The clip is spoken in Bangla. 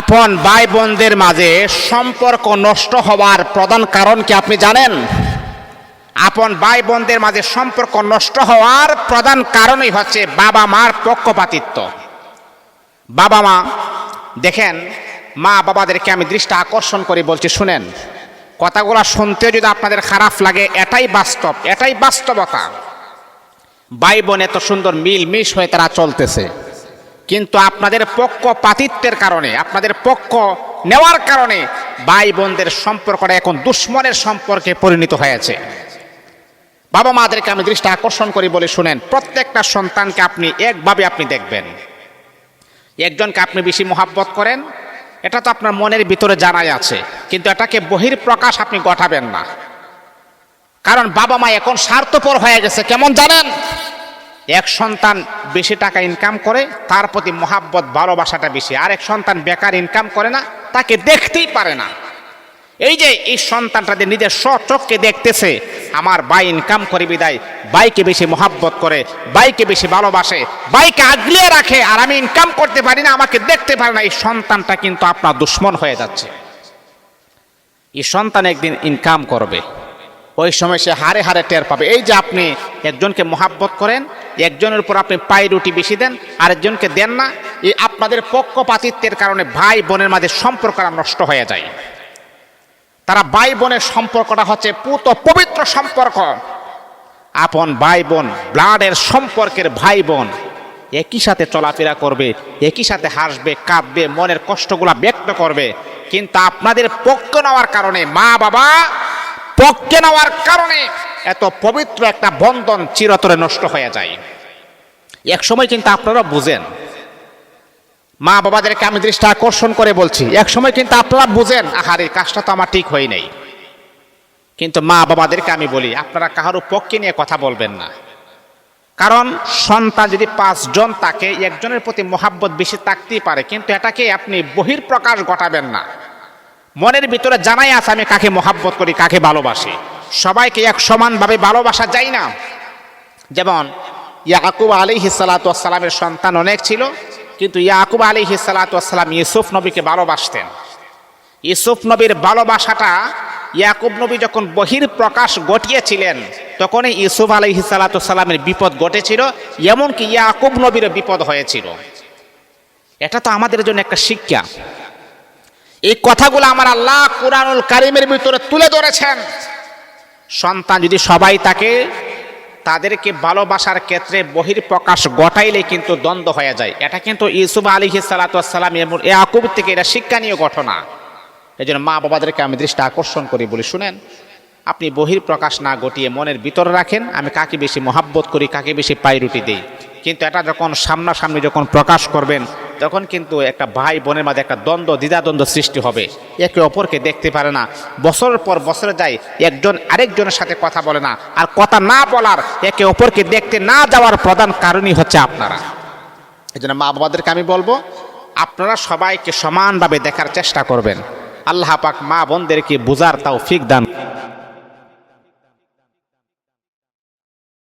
আপন ভাই বোনদের মাঝে সম্পর্ক নষ্ট হওয়ার প্রধান কারণ কি আপনি জানেন? আপন ভাই বোনদের মাঝে সম্পর্ক নষ্ট হওয়ার প্রধান কারণই হচ্ছে বাবা মার পক্ষপাতিত্ব। বাবা মা দেখেন মা বাবাদেরকে আমি দৃষ্টি আকর্ষণ করে বলছি, শুনেন, কথাগুলো শুনতে যদি আপনাদের খারাপ লাগে, এটাই বাস্তব, এটাই বাস্তবতা। ভাই বোন এত সুন্দর মিল মিশ হয়ে তারা চলতেছে। কিন্তু আপনাদের পক্ষপাতিত্বের কারণে, আপনাদের পক্ষ নেওয়ার কারণে ভাই বোনদের সম্পর্কটা এখন দুশ্মনের সম্পর্কে পরিণত হয়েছে। বাবা মাদেরকে আমি দৃষ্টি আকর্ষণ করি বলে শুনেন, প্রত্যেকটা সন্তানকে আপনি একভাবে আপনি দেখবেন। একজনকে আপনি বেশি মোহাব্বত করেন, এটা তো আপনার মনের ভিতরে জানাই আছে, কিন্তু এটাকে বহির প্রকাশ আপনি ঘটাবেন না। কারণ বাবা মা এখন স্বার্থপর হয়ে গেছে, কেমন জানেন? এক সন্তান বেশি টাকা ইনকাম করে, তার প্রতি মহাব্বত, ভালোবাসাটা বেশি। আর এক সন্তান বেকার ইনকাম করে না, তাকে দেখতেই পারে না। এই যে এই সন্তানটা যে নিজের স্বচক্ষে দেখতেছে, আমার ভাই ইনকাম করে বিদায় বাইকে বেশি মহাব্বত করে বাইকে বেশি ভালোবাসে বাইকে আগলিয়ে রাখে, আর আমি ইনকাম করতে পারি না, আমাকে দেখতে পারে না, এই সন্তানটা কিন্তু আপনার দুশ্মন হয়ে যাচ্ছে। এই সন্তান একদিন ইনকাম করবে। ওই সময় সে হারে হারে টের পাবে। এই যে আপনি একজনকে মহাব্বত করেন একজনের উপর আপনি পাই রুটি বেশি দেন, আরেকজনকে দেন না। এই আপনাদের পক্ষপাতিত্বের কারণে ভাই বোনের মাঝে সম্পর্কটা নষ্ট হয়ে যায়। তারা ভাই বোনের সম্পর্কটা হচ্ছে পুত পবিত্র সম্পর্ক। আপন ভাই বোন, ব্লাডের সম্পর্কের ভাই বোন, একই সাথে চলাফেরা করবে, একই সাথে হাসবে, কাঁদবে, মনের কষ্টগুলা ব্যক্ত করবে। কিন্তু আপনাদের পক্ষ নেওয়ার কারণে মা বাবা পক্ষে নেওয়ার কারণে এত পবিত্র একটা বন্ধন চিরতরে নষ্ট হয়ে যায়। এক সময় কিন্তু আপনারা বুঝেন। মা বাবাদেরকে আমি দৃষ্টি আকর্ষণ করে বলছি, এক সময় কিন্তু আপনারা বুঝেন, আহার, এই কাজটা তো আমার ঠিক হয় নাই। কিন্তু মা বাবাদেরকে আমি বলি, আপনারা কাহারও পক্ষে নিয়ে কথা বলবেন না। কারণ সন্তান যদি পাঁচজন তাকে একজনের প্রতি মোহাব্বত বেশি থাকতেই পারে, কিন্তু এটাকে আপনি বহির প্রকাশ ঘটাবেন না। মনের ভিতরে জানাই আছে আমি কাকে মোহাব্বত করি, কাকে ভালোবাসি। সবাইকে এক সমানভাবে ভালোবাসা যায় না। যেমন, ইয়াকুব আলী হিসালাতামের সন্তান অনেক ছিল, কিন্তু ইয়াকুব আলী হিসালাতাম ইউসুফ নবীকে ভালোবাসতেন। ইউসুফ নবীর ভালোবাসাটা ইয়াকুব নবী যখন বহির প্রকাশ ঘটিয়েছিলেন, তখনই ইউসুফ আলী হিসালাতামের বিপদ ঘটেছিল, এমনকি ইয়াকুব নবীর বিপদ হয়েছিল। এটা তো আমাদের জন্য একটা শিক্ষা। এই কথাগুলো আমার আল্লাহ কুরআনুল কারিমের ভিতরে তুলে ধরেছেন। সন্তান যদি সবাই তাকে, তাদেরকে ভালোবাসার ক্ষেত্রে বহির প্রকাশ ঘটাইলে কিন্তু দ্বন্দ্ব হয়ে যায়। এটা কিন্তু ইউসুফ আলী সালাতাম এ আকুব থেকে এটা শিক্ষানীয় ঘটনা। এই জন্য মা বাবাদেরকে আমি দৃষ্টি আকর্ষণ করি বলি, শুনেন, আপনি বহির প্রকাশ না ঘটিয়ে মনের ভিতরে রাখেন, আমি কাকে বেশি মহাব্বত করি, কাকে বেশি পাইরুটি দিই? কিন্তু এটা যখন সামনাসামনি যখন প্রকাশ করবেন তখন কিন্তু একটা ভাই বোনের মাঝে একটা দ্বন্দ্ব, দ্বিধাদ্বন্দ্ব সৃষ্টি হবে। একে অপরকে দেখতে পারে না। বছরের পর বছরে যায়, একজন আরেকজনের সাথে কথা বলে না। আর কথা না বলার, একে অপরকে দেখতে না যাওয়ার প্রধান কারণই হচ্ছে আপনারা। এই জন্য মা বাবাদেরকে আমি বলব, আপনারা সবাইকে সমানভাবে দেখার চেষ্টা করবেন। আল্লাহ পাক মা বোনদেরকে বোঝার তাও ফিক দান